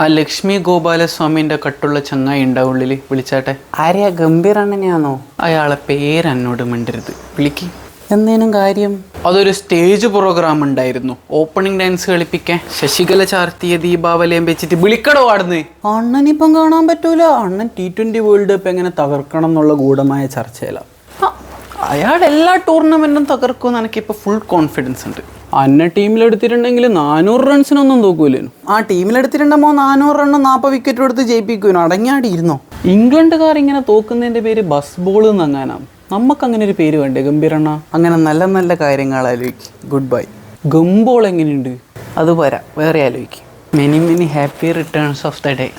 ആ ലക്ഷ്മി ഗോപാലസ്വാമിന്റെ കട്ടുള്ള ചങ്ങായി ഉണ്ടാവുള്ളിൽ ഉള്ളിൽ വിളിച്ചാട്ടെ. ആരെയാ? ഗംഭീരണ്ണനെയാണോ അയാളെ പേര് എന്നോട് മിണ്ടരുത്. വിളിക്ക്. എന്തേനും കാര്യം? അതൊരു സ്റ്റേജ് പ്രോഗ്രാം ഉണ്ടായിരുന്നു. ഓപ്പണിംഗ് ഡാൻസ് കളിപ്പിക്കാൻ. ശശികല ചാർത്തിയ ദീപാവലിയും വെച്ചിട്ട് വിളിക്കടോ ആടുന്ന് അണ്ണനിപ്പം കാണാൻ പറ്റൂല. അണ്ണൻ ടി ട്വന്റി വേൾഡ് കപ്പ് എങ്ങനെ തകർക്കണം എന്നുള്ള ഗൂഢമായ ചർച്ചയിലാണ് അയാൾ എല്ലാ ടൂർണമെന്റും തകർക്കുമെന്ന് എനിക്കിപ്പോൾ ഫുൾ കോൺഫിഡൻസ് ഉണ്ട്. അന്ന ടീമിലെടുത്തിട്ടുണ്ടെങ്കിൽ നാനൂറ് റൺസിനൊന്നും തോക്കൂലേനു. ആ ടീമിലെടുത്തിട്ടുണ്ടോ നാനൂറ് റണ്ണും നാൽപ്പത് വിക്കറ്റ് എടുത്ത് ജയിപ്പിക്കുവനു. അടങ്ങാടിയിരുന്നോ ഇംഗ്ലണ്ടുകാർ ഇങ്ങനെ തോക്കുന്നതിന്റെ പേര് ബസ് ബോൾ എന്നങ്ങാനാണ് നമുക്ക് അങ്ങനെ. ഒരു പേര് വേണ്ടേ ഗംഭീരണ്ണ അങ്ങനെ നല്ല നല്ല കാര്യങ്ങൾ ആലോചിക്കും. ഗുഡ് ബൈ ഗംബോൾ എങ്ങനെയുണ്ട്? അത് പോരാ. വേറെ ആലോചിക്കും. Many many happy returns of the day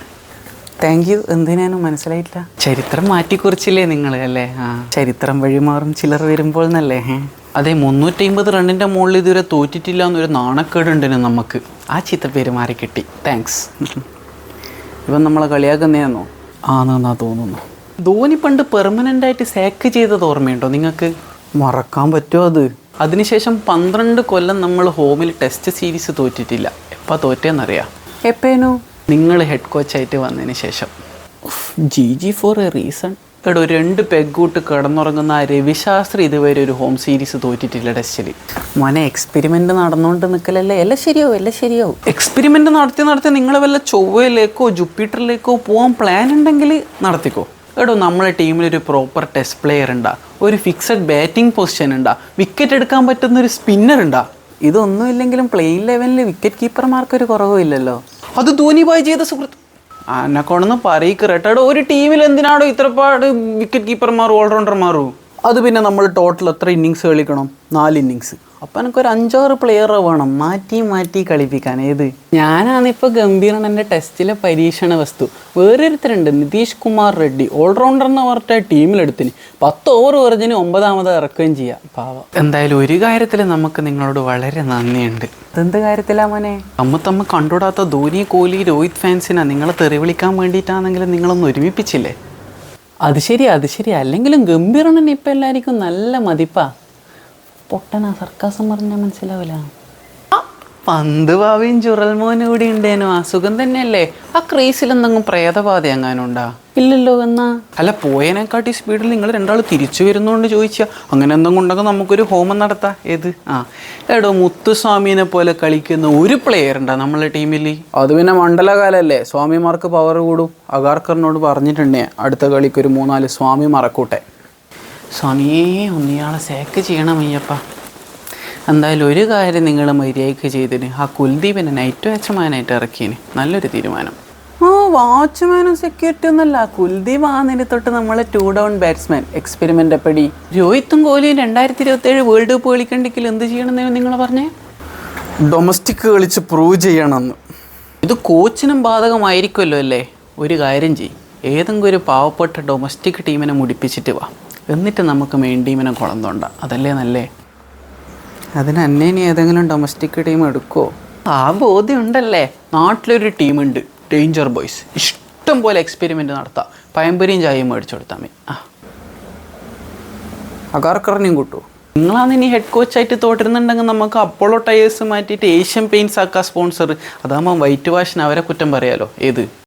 thank you എന്തിനാണ് മനസ്സിലായിട്ടില്ല? ചരിത്രം മാറ്റിക്കുറിച്ചില്ലേ നിങ്ങൾ അല്ലേ? ആ. ചരിത്രം വഴിമാറും ചിലർ വരുമ്പോൾ എന്നല്ലേ? അതെ മുന്നൂറ്റി അമ്പത് റണ്ണിന്റെ മുകളിൽ ഇതുവരെ തോറ്റിട്ടില്ല എന്നൊരു നാണക്കേടുണ്ടിന് നമുക്ക് ആ ചിത്ര പെരുമാറി കിട്ടി. താങ്ക്സ് ഇവൻ നമ്മളെ കളിയാക്കുന്നതാണോ ആണെന്നാ തോന്നുന്നു. ധോനി പണ്ട് പെർമനന്റ് ആയിട്ട് സാക്ക് ചെയ്തത് ഓർമ്മയുണ്ടോ നിങ്ങൾക്ക്? മറക്കാൻ പറ്റുമോ അത്? അതിനുശേഷം പന്ത്രണ്ട് കൊല്ലം നമ്മൾ ഹോമിൽ ടെസ്റ്റ് സീരീസ് തോറ്റിട്ടില്ല. എപ്പോൾ തോറ്റേന്നറിയാം? എപ്പേനു? നിങ്ങൾ ഹെഡ് കോച്ചായിട്ട് വന്നതിന് ശേഷം. G G for a reason എടോ രണ്ട് പെഗ്ഗൂട്ട് കിടന്നുറങ്ങുന്ന ആ രവിശാസ്ത്രി ഇതുവരെ ഒരു ഹോം സീരീസ് തോറ്റിട്ടില്ല ടെസ്റ്റിൽ മോനെ എക്സ്പെരിമെന്റ് നടന്നുകൊണ്ട് നിൽക്കലല്ലേ എല്ലാം ശരിയാവും എല്ലാം ശരിയാവും. എക്സ്പെരിമെന്റ് നടത്തി നടത്തി നിങ്ങൾ വല്ല ചൊവ്വയിലേക്കോ ജുപ്പിറ്ററിലേക്കോ പോകാൻ പ്ലാൻ ഉണ്ടെങ്കിൽ നടത്തിക്കോ. എടോ നമ്മളെ ടീമിലൊരു ഒരു പ്രോപ്പർ ടെസ്റ്റ് പ്ലെയർ ഉണ്ടാ. ഒരു ഫിക്സഡ് ബാറ്റിംഗ് പൊസിഷൻ ഉണ്ടാ. വിക്കറ്റ് എടുക്കാൻ പറ്റുന്ന ഒരു സ്പിന്നർ ഉണ്ടാ. ഇതൊന്നും ഇല്ലെങ്കിലും പ്ലെയിൻ ലെവലിൽ വിക്കറ്റ് കീപ്പർമാർക്ക് ഒരു കുറവുമില്ലല്ലോ. അത് ധോനി ബായ് ചെയ്ത സുഹൃത്ത്. അന്നെക്കൊണ്ടൊന്ന് പറയിക്കറട്ടോ ഒരു ടീമിൽ എന്തിനാണോ ഇത്രപാട് വിക്കറ്റ് കീപ്പർമാർ ഓൾറൗണ്ടർമാരും അത് പിന്നെ നമ്മൾ ടോട്ടൽ എത്ര ഇന്നിങ്സ് കളിക്കണം? നാല് ഇന്നിങ്സ് അപ്പം എനിക്കൊരു അഞ്ചാറ് പ്ലെയർ വേണം. മാറ്റി മാറ്റി കളിപ്പിക്കാൻ. ഏത്? ഞാനാണിപ്പോൾ ഗംഭീരൻ എന്റെ ടെസ്റ്റിലെ പരീക്ഷണ വസ്തു. വേറൊരുത്തരുണ്ട്. നിതീഷ് കുമാർ റെഡ്ഡി. ഓൾറൗണ്ടർ എന്ന് പറഞ്ഞ ടീമിലെടുത്തിന് പത്ത് ഓവർ പറഞ്ഞതിന് ഒമ്പതാമത് ഇറക്കുകയും ചെയ്യാം. പാവം. എന്തായാലും ഒരു കാര്യത്തിൽ നമുക്ക് നിങ്ങളോട് വളരെ നന്ദിയുണ്ട്. അതെന്ത് കാര്യത്തിലാ മോനെ? അമ്മത്തമ്മ തമ്മ കണ്ടുകൂടാത്ത ധോനി കോഹ്ലി രോഹിത് ഫാൻസിനാ നിങ്ങളെ തെറി വിളിക്കാൻ വേണ്ടിയിട്ടാണെങ്കിലും നിങ്ങളൊന്ന് ഒരുമിപ്പിച്ചില്ലേ? അത് ശരി അത് ശരി അല്ലെങ്കിലും ഗംഭീരണ്ണന് ഇപ്പം എല്ലാവർക്കും നല്ല മതിപ്പാ. പൊട്ടനാ സർക്കാസം പറഞ്ഞാൽ മനസ്സിലാവില്ല പന്ത് ഭാവിയും ചുറൽമോനും കൂടി ഉണ്ടേനു. അസുഖം തന്നെയല്ലേ? ആ ക്രീസിൽ എന്തെങ്കിലും പ്രേതബാധ എങ്ങാനുണ്ടാ? ഇല്ലല്ലോ എന്നാ. അല്ല പോയതിനെക്കാട്ടി സ്പീഡിൽ നിങ്ങൾ രണ്ടാൾ തിരിച്ചു വരുന്നോണ്ട് ചോദിച്ചാ. അങ്ങനെ എന്തെങ്കിലും ഉണ്ടെങ്കിൽ നമുക്കൊരു ഹോമം നടത്താം. ഏത്? ആ. എടോ മുത്തുസ്വാമീനെ പോലെ കളിക്കുന്ന ഒരു പ്ലെയർ ഉണ്ടാ നമ്മളെ ടീമിൽ അത് പിന്നെ മണ്ഡലകാലല്ലേ. സ്വാമിമാർക്ക് പവർ കൂടും. അഗാർക്കറിനോട് പറഞ്ഞിട്ടുണ്ടേ. അടുത്ത കളിക്ക് ഒരു മൂന്നാൽ സ്വാമി മറക്കൂട്ടെ സ്വാമിയേ ഒന്നിയാളെ സേക്ക് ചെയ്യണം അയ്യപ്പ. എന്തായാലും ഒരു കാര്യം നിങ്ങൾ മര്യാദയ്ക്ക് ചെയ്തിന്. ആ കുൽദീപിനെ നൈറ്റ് വാച്ച്മാനായിട്ട് ഇറക്കിയേന് നല്ലൊരു തീരുമാനം. ഓ വാച്ച്മാനും സെക്യൂരിറ്റി ഒന്നല്ല. കുൽദീപ് ആ നില തൊട്ട് നമ്മൾ ടു ഡൗൺ ബാറ്റ്സ്മാൻ എക്സ്പെരിമെന്റ് എപ്പടി? രോഹിത്തും കോഹ്ലിയും രണ്ടായിരത്തി ഇരുപത്തി ഏഴ് വേൾഡ് കപ്പ് കളിക്കണ്ടെങ്കിൽ എന്ത് ചെയ്യണമെന്ന് നിങ്ങൾ പറഞ്ഞേ? ഡൊമസ്റ്റിക് കളിച്ച് പ്രൂവ് ചെയ്യണമെന്ന് ഇത് കോച്ചിനും ബാധകമായിരിക്കുമല്ലോ അല്ലേ? ഒരു കാര്യം ചെയ്യും. ഏതെങ്കിലും ഒരു പാവപ്പെട്ട ഡൊമസ്റ്റിക് ടീമിനെ മുടിപ്പിച്ചിട്ട് വാ. എന്നിട്ട് നമുക്ക് മെയിൻ ടീമിനെ കുളം അതല്ലേ നല്ലേ? അതിന് അന്നേനി ഏതെങ്കിലും ഡൊമസ്റ്റിക് ടീം എടുക്കുമോ ആ ബോധ്യം ഉണ്ടല്ലേ നാട്ടിലൊരു ടീമുണ്ട് ഡേഞ്ചർ ബോയ്സ് ഇഷ്ടം പോലെ എക്സ്പെരിമെന്റ് നടത്താം. പയമ്പരിയും ചായയും മേടിച്ചു കൊടുത്താൽ മതി. ആ. അകാർക്കറിനെയും കൂട്ടു നിങ്ങളാണ് ഇനി ഹെഡ് കോച്ചായിട്ട് തോട്ടിരുന്നുണ്ടെങ്കിൽ നമുക്ക് അപ്പോളോ ടയേഴ്സ് മാറ്റിയിട്ട് ഏഷ്യൻ പെയിൻസ് ആക്കാം സ്പോൺസർ അതാകുമ്പോൾ വൈറ്റ് വാഷിന് അവരെ കുറ്റം പറയാലോ. ഏത്?